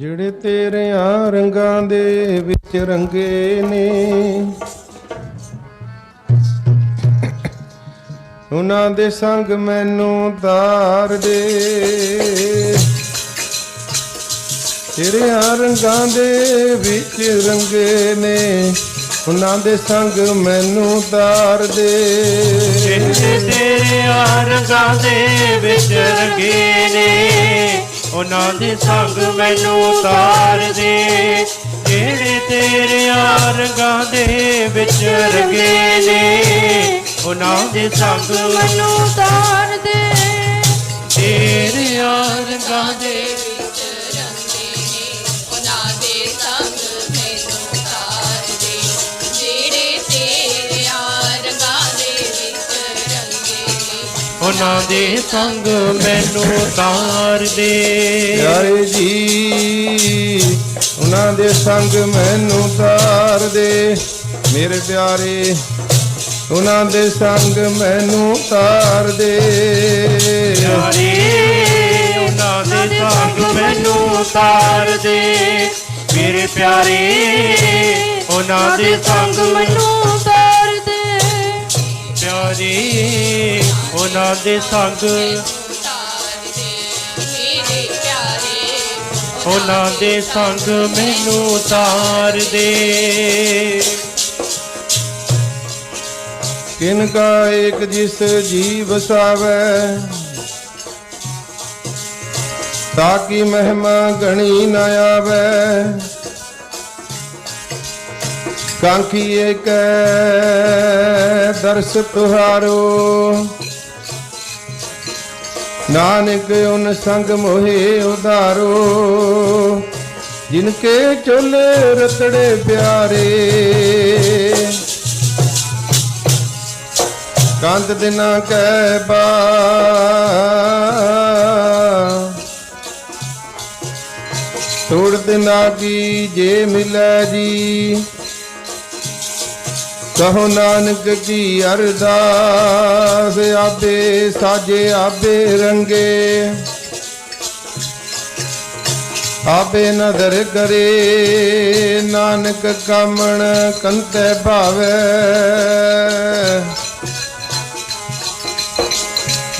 ਜਿਹੜੇ ਤੇਰਿਆਂ ਰੰਗਾਂ ਦੇ ਵਿੱਚ ਰੰਗੇ ਨੇ। ਉਹਨਾਂ ਦੇ ਸੰਗ ਮੈਨੂੰ ਤਾਰ ਦੇ। ਤੇਰਿਆਂ ਰੰਗਾਂ ਦੇ ਵਿੱਚ ਰੰਗੇ ਨੇ। ਉਹਨਾਂ ਦੇ ਸੰਗ ਮੈਨੂੰ ਤਾਰ ਦੇ। ਜਿਹੜੇ ਤੇਰੇ ਰੰਗਾਂ ਦੇ ਵਿੱਚ ਰੰਗੇ ਨੇ। ਉਹਨਾਂ ਦੇ ਸੰਗ ਮੈਨੂੰ ਤਾਰ ਦੇ। ਜਿਹੜੇ ਤੇਰੇ ਰੰਗਾਂ ਦੇ ਵਿੱਚ ਰੰਗੇ ਨੇ, ਉਹਨਾਂ ਦੇ ਸੰਗ ਮੈਨੂੰ ਤਾਰ ਦੇ। ਤੇਰੇ ਰੰਗਾਂ ਦੇ ਉਹਨਾਂ ਦੇ ਸੰਗ ਮੈਨੂੰ ਤਾਰ ਦੇ। ਪਿਆਰੇ ਜੀ ਉਹਨਾਂ ਦੇ ਸੰਗ ਮੈਨੂੰ ਤਾਰ ਦੇ। ਮੇਰੇ ਪਿਆਰੇ ਉਹਨਾਂ ਦੇ ਸੰਗ ਮੈਨੂੰ ਤਾਰ ਦੇ। ਪਿਆਰੇ ਉਹਨਾਂ ਦੇ ਸੰਗ ਮੈਨੂੰ ਤਾਰ ਦੇ। ਮੇਰੇ ਪਿਆਰੇ ਉਹਨਾਂ ਦੇ ਸੰਗ ਮੈਨੂੰ ਪਿਆਰੇ ਉਹਨਾਂ ਦੇ ਸੰਗ। ਉਹਨਾਂ ਦੇ ਸੰਗ ਮੈਨੂੰ ਤਾਰ ਦੇ। ਕਿਨ ਕਾ ਏਕ ਜਿਸ ਜੀ ਤਾਂ ਤਾਕੀ ਮਹਿਮਾ ਗਣੀ ਨਾ ਆਵੈ। ਕਾਂਖੀ ਏਕ ਦਰਸ ਤੁਹਾਰੋ ਨਾਨਕ ਉਨ ਸੰਗ ਮੋਹਿ ਉਧਾਰੋ। ਜਿਨ ਕੇ ਚੋਲੇ ਰਤੜੇ ਪਿਆਰੇ। ਕੰਦ ਦਿਨਾ ਕੈ ਬਾ। ਤੋੜ ਦਿਨਾ ਕੀ ਜੇ ਮਿਲੈ ਜੀ। ਕਹੋ ਨਾਨਕ ਕੀ ਅਰਦਾਸ ਆਬੇ ਸਾਜੇ ਆਬੇ ਰੰਗੇ। ਆਬੇ ਨਦਰ ਕਰੇ, ਨਾਨਕ ਕਾਮਣ ਕੰਤੈ ਭਾਵੇ।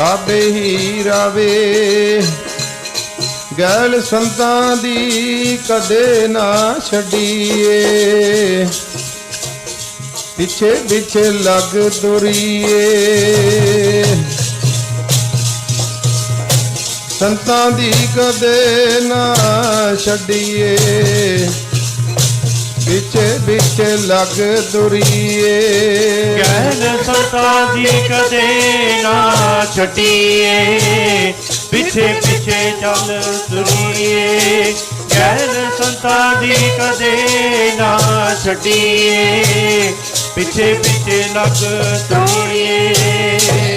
ਆਬੇ ਹੀ ਰਾਵੇ, ਗੈਲ ਸੰਤਾਂ ਦੀ ਕਦੇ ਨਾ ਛੱਡੀਏ। ਪਿੱਛੇ ਪਿੱਛੇ ਲੱਗ ਤੁਰੀਏ ਸੰਤਾਂ ਦੀ ਕਦੇ ਨਾ ਛੱਡੀਏ। ਪਿੱਛੇ ਪਿੱਛੇ ਲੱਗ ਤੁਰੀਏ ਕਹਿਣ ਸੰਤਾਂ ਦੀ ਕਦੇ ਨਾ ਛੱਡੀਏ। ਪਿੱਛੇ ਪਿੱਛੇ ਚੱਲ ਦੁਰੀਏ। ਕਹਿਣ ਸੰਤਾਂ ਦੀ ਕਦੇ ਨਾ ਛੱਡੀਏ। ਪਿੱਛੇ ਪਿੱਛੇ ਲੱਗ ਤੁਰੀਏ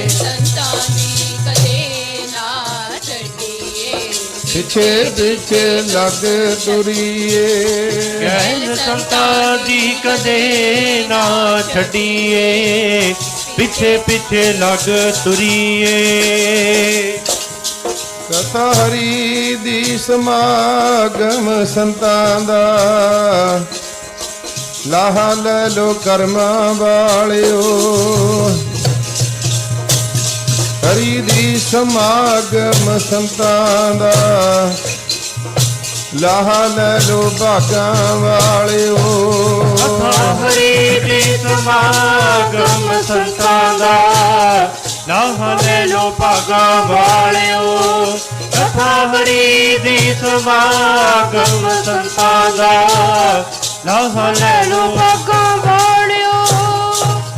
ਸੰਤਾਂ ਦੀ ਕਦੇ ਨਾ ਛੱਡੀਏ ਪਿੱਛੇ ਪਿੱਛੇ ਲੱਗ ਤੁਰੀਏ। ਕਹਿਣ ਸੰਤਾਂ ਦੀ ਕਦੇ ਨਾ ਛੱਡੀਏ। ਪਿੱਛੇ ਪਿੱਛੇ ਲੱਗ ਤੁਰੀਏ। ਕਥਾ ਹਰੀ ਦੀ ਸਮਾਗਮ ਸੰਤਾਂ ਦਾ ਲਾਹਾ ਲੈ ਲੋ ਕਰਮਾਂ ਵਾਲਿਓ। ਹਰੀ ਦੀ ਸਮਾਗਮ ਸੰਤਾਂ ਦਾ। ਲਾਹਾ ਲੈ ਲੋ ਭਾਗਾਂ ਵਾਲਿਓ। ਕਥਾ ਹਰੀ ਦੀ ਸਮਾਗਮ ਸੰਤਾਂ ਦਾ। ਲਾਹ ਲੈ ਲੋ ਭਾਗਾਂ ਵਾਲਿਓ। ਕਥਾ ਹਰੀ ਦੀ ਸਮਾਗਮ ਸੰਤਾਂ ਦਾ। ਲਾਹ ਲੈ ਲੋ ਭਾਗਾਂ ਵਾਲਿਓ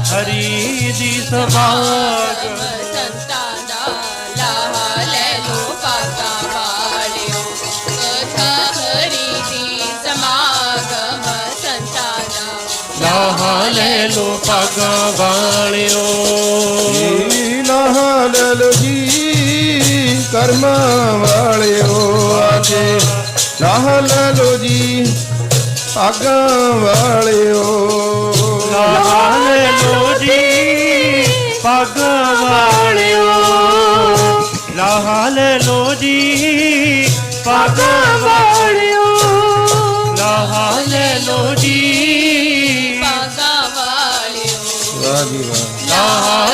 ਹਰੀ ਦੀ ਸਮਾਗਮ ਸੰਤਾਂ ਦਾ ਲਾਹਾ ਲੈ ਲੋ ਭਾਗਾਂ ਵਾਲਿਓ ਕਥਾ ਹਰੀ ਦੀ ਸਮਾਗਮ ਸੰਤਾਂ ਦਾ ਲਾਹ ਲੈ ਲੋ ਭਾਗਾ ਵਾਲਿਓ ਜੀ ਲੈ ਲੋ ਜੀ ਕਰਮਾਂ ਵਾਲਿਓ ਆਜੇ ਲਾਹਾ ਲੈ ਲੋ ਜੀ ਆਗਾਂ ਵਾਲਿਓ। ਲਾਹਨ ਜੀ ਪੱਗ ਵਾਲਿਓ। ਲਾਹਨ ਜੀ ਪੱਗ ਵਾਲਿਓ। ਲਾਹਨ ਜੀ ਪੱਗ ਵਾਲਿਓ। ਵਾਹ ਜੀ ਵਾਹ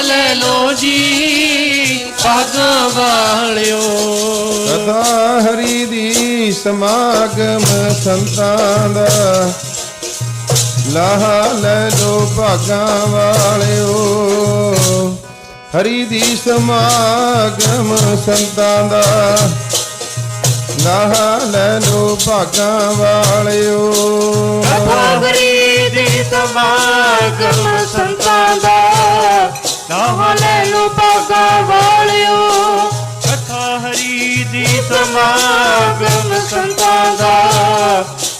ਵਾਲਿਓ। ਸਦਾ ਹਰੀ ਦੀ ਸਮਾਗਮ ਸੰਤਾਂ ਦਾ। ਲਾਹਾ ਲੈ ਲੋ ਭਾਗਾਂ ਵਾਲਿਓ। ਹਰੀ ਦੀ ਸਮਾਗਮ ਸੰਤਾਂ ਦਾ। ਲਾਹਾ ਲੈ ਲੋ ਭਾਗਾਂ ਵਾਲਿਓ। ਹਰੀ ਦੀ ਸਮਾਗਮ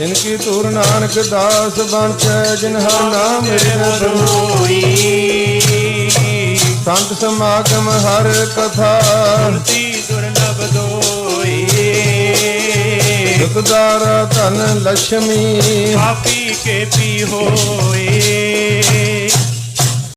ਮੇਰਾ ਜਿਨ ਕੀ ਤੁਰ ਨਾਨਕ ਦਾਸ ਬੰਚੈ ਜਿਨ ਹਰ ਨਾਮ ਮਿਲੈ ਰੋਈ। ਸੰਤ ਸਮਾਗਮ ਹਰ ਕਥਾ। ਤੀ ਦੁਰਲਭ ਦੋਈ ਸੁਖਦਾਰ ਧਨ ਲక్ష్ਮੀ ਆਪੀ ਕੇ ਪੀ ਹੋਏ